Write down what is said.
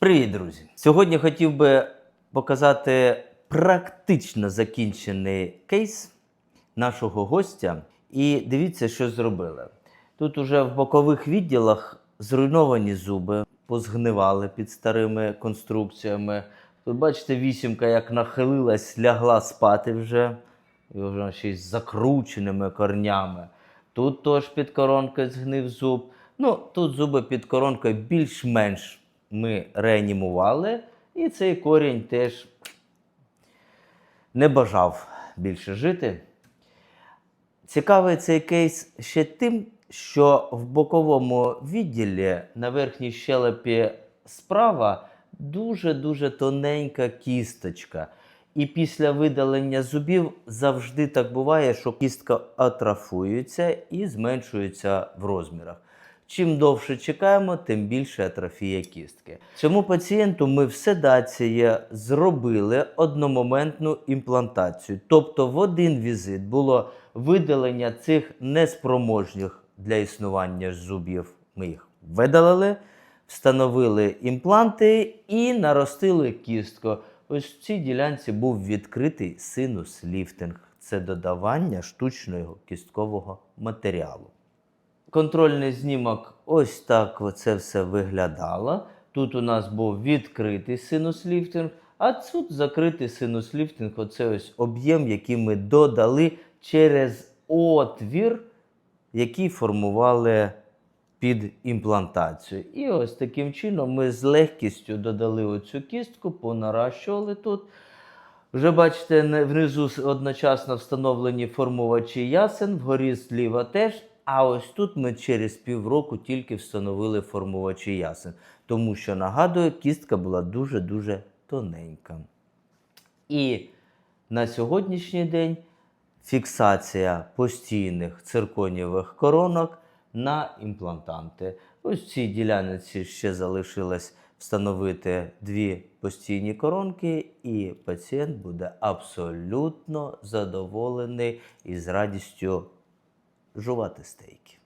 Привіт, друзі! Сьогодні хотів би показати практично закінчений кейс нашого гостя. І дивіться, що зробили. Тут уже в бокових відділах зруйновані зуби, позгнивали під старими конструкціями. Тут бачите, вісімка як нахилилась, лягла спати вже, і вже ще з закрученими корнями. Тут теж під коронкою згнив зуб. Ну, тут зуби під коронкою більш-менш ми реанімували, і цей корінь теж не бажав більше жити. Цікавий цей кейс ще тим, що в боковому відділі на верхній щелепі справа дуже-дуже тоненька кісточка. І після видалення зубів завжди так буває, що кістка атрофується і зменшується в розмірах. Чим довше чекаємо, тим більше атрофія кістки. Цьому пацієнту ми в седації зробили одномоментну імплантацію. Тобто в один візит було видалення цих неспроможних для існування зубів. Ми їх видалили, встановили імпланти і наростили кістку. Ось в цій ділянці був відкритий синус ліфтинг. Це додавання штучного кісткового матеріалу. Контрольний знімок ось так це все виглядало. Тут у нас був відкритий синус ліфтинг, а тут закритий синус ліфтинг. Оце ось об'єм, який ми додали через отвір, який формували під імплантацію. І ось таким чином ми з легкістю додали оцю кістку, понаращували тут. Вже бачите, внизу одночасно встановлені формувачі ясен, вгорі зліва теж. А ось тут ми через півроку тільки встановили формувачі ясен. Тому що, нагадую, кістка була дуже-дуже тоненька. І на сьогоднішній день фіксація постійних цирконієвих коронок на імплантанти. Ось в цій ділянці ще залишилось встановити дві постійні коронки, і пацієнт буде абсолютно задоволений і з радістю жувати стейки.